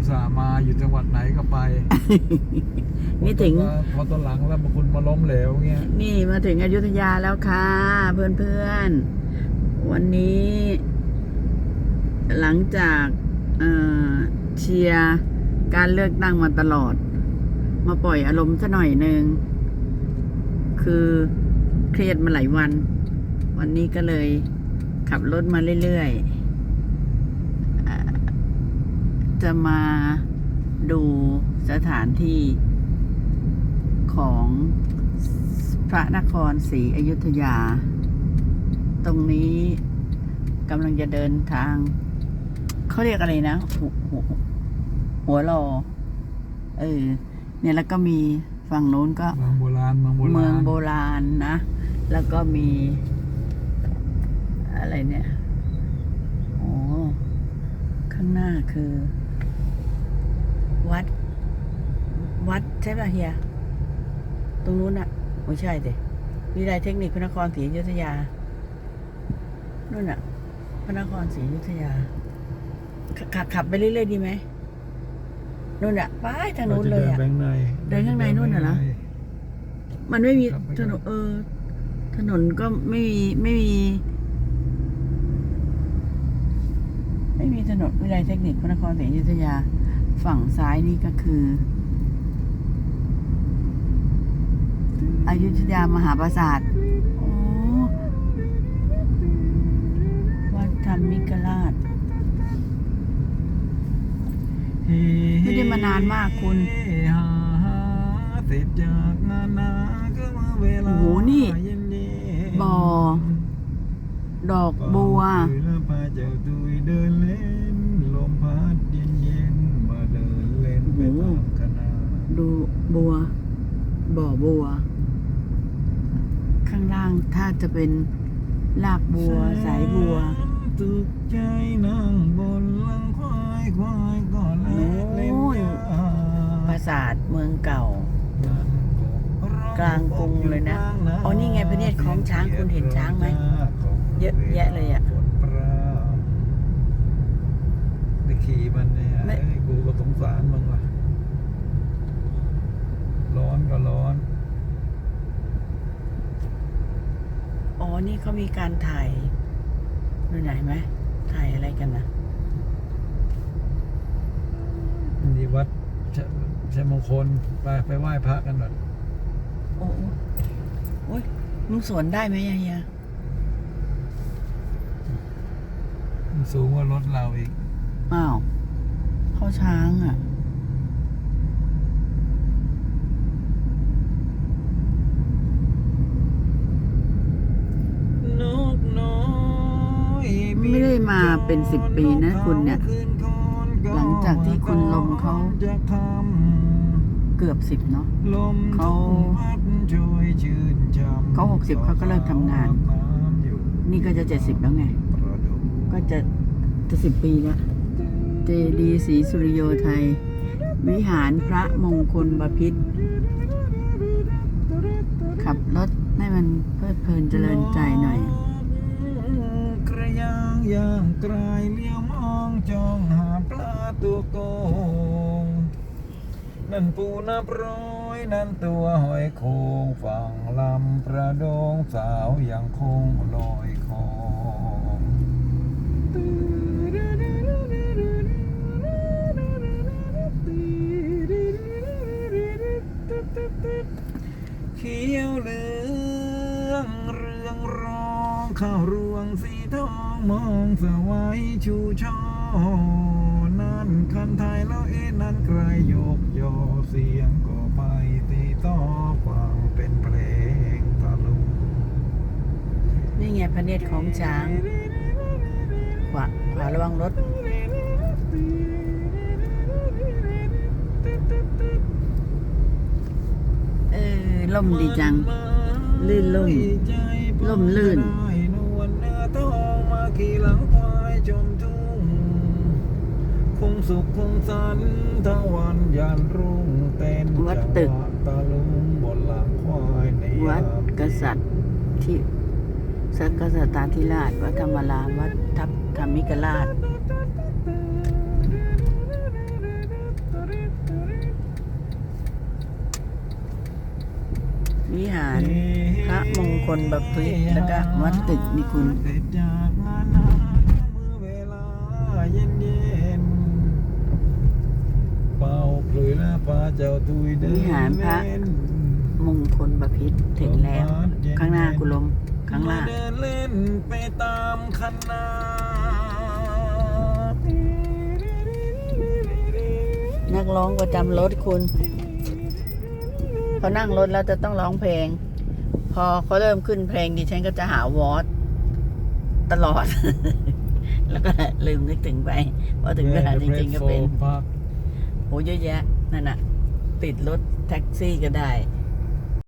อุตส่าห์มาอยู่จังหวัดไหนก็ไป นี่ถึง พอตอนหลังแล้วบางคนมาล้มเหลวเงี้ย นี่มาถึงอยุธยาแล้วค่ะ เพื่อนๆ วันนี้ หลังจากเอ่อเชียร์การเลือกตั้งมาตลอด มาปล่อยอารมณ์ซะหน่อยหนึ่ง คือเครียดมาหลายวัน วันนี้ก็เลยขับรถมาเรื่อยๆเอ่อ จะมาดูสถานที่ของพระนครศรีอยุธยา ตรงนี้กำลังจะเดินทาง เขาเรียกอะไรนะ หัวหัวหัวรอ เออ เนี่ยแล้วก็มีฝั่งโน้นก็ เมืองโบราณ เมืองโบราณเมืองโบราณนะ แล้วก็มี อะไรเนี่ย โอ้ ข้างหน้าคือ วัด วัด ใช่ป่ะเฮีย ตรงนู้นอะไม่ใช่เด็วิทยาลัยเทคนิคพระนครศรีอยุธยา นู่นอะพระนครศรีอยุธยา ขับขับขับไปเรื่อยๆดีไหมนู่นอะไปทางนู้นเลยราอะจะเดินแบงค์ในเดินข้างในนู่นน่ะเหรอมันไม่มีครับไม่ถได้นนเออ ถนนก็ไม่มีไม่มี ไม่มีถนนวิทยาลัยเทคนิคพระนครศรีอยุธยา ฝั่งซ้ายนี่ก็คือ อยุธยามหาปราสาทโอ้วัดธรรมิกราช ไม่ได้มานานมากคุณหาเสร็จจากนานาก็มาเวลาโอ้โห นี่เย็นๆบ่อ ดอกบัวคุยแล้วพาเจ้าตุยเดินเล่นลมพัดเย็นเย็นๆมาเดินเล่นไปตามคณะดูบัว บ่อบัวข้าง ล่างถ้าจะเป็นลากบัวสายบัวตุกใจนั่งบนหลังควายควายก็แลเล่นยาปราสาทเมืองเก่า กลางกรุงเลยนะอ๋อนี่ไงพระเนียดคล้องช้างคุณเห็นช้างไหมเยอะแยะเลยอะได้ขี่มันเนี่ยไม่เอ้ยกูก็สงสารมึงว่ะร้อนก็ร้อน อ๋อ นี่เขามีการถ่ายดูไหนไหมถ่ายอะไรกันนะนี่วัดชะชัยมงคลไปไปไหว้พระกันหน่อยโอ้โหโอ้ยมึงสวนได้ไหมอะเฮียมันสูงกว่ารถเราอีก อ้าว เข้าช้างอะ เป็นสิบปีนะคุณเนี่ย หลังจากที่คุณลมเขาเกือบสิบเนาะำลมเขาพัดช่วยชื่นช่ำเขาก็เลิกทำงาน นี่ก็จะเจ็ดสิบแล้วไง ก็จะจะสิบปีแล้วเจดีศรีสุริโยไทย วิหารพระมงคลบพิษขับรถให้มันเพลิดเพลินเจริญใจหน่อย ย่างไกลเลี้ยวมองจ้องหาปลาตัวโกงนั่นปูนาโปรยนั่นตัวหอยโคงฝั่งลำประดงสาวยังคงลอยคอเขียวเหลืองเรืองรองข้าวรวงสีทอง มองสวัยชูช่อนั่นคันไทยแล้วเอ็นนั่นใครยกยอเสียงก็ไปตีต่อฟังเป็นเพลงตะลุงนี่ไงพระเนตรของช้างขวาขวาระวังรถเออล่มดีจัง ลื่นล่มล่มลื่น ที่หลังควายจมทุ่งคงสุขคงสันทวันยันรุ่งเต้นวัดตึกวะตะลุงบนหลังควายในวัดกษัตริย์ที่สักกษัตริย์ธิราช วัดธรรมรามวัดทัพธรรมิกราช วิหารพระมงคลบพิตรและก็วัดตึกนิคุณ คลุยและปลาเจ้าตุยเดินวิหารพระเล่นมงคลบพิตรถึงแล้ว ข้างหน้ากุลม ข้างล่างเดินเล่นไปตามคันนานักร้องประจำรถคุณพอนั่งรถแล้วจะต้องร้องเพลง พอเขาเริ่มขึ้นเพลงดิฉันก็จะหาวอตตลอด แล้วก็ลืมนึกถึงไปพอถึงเวลาจริงๆก็เป็นโอ้เยอะแยะ นั่นน่ะติดรถแท็กซี่ก็ได้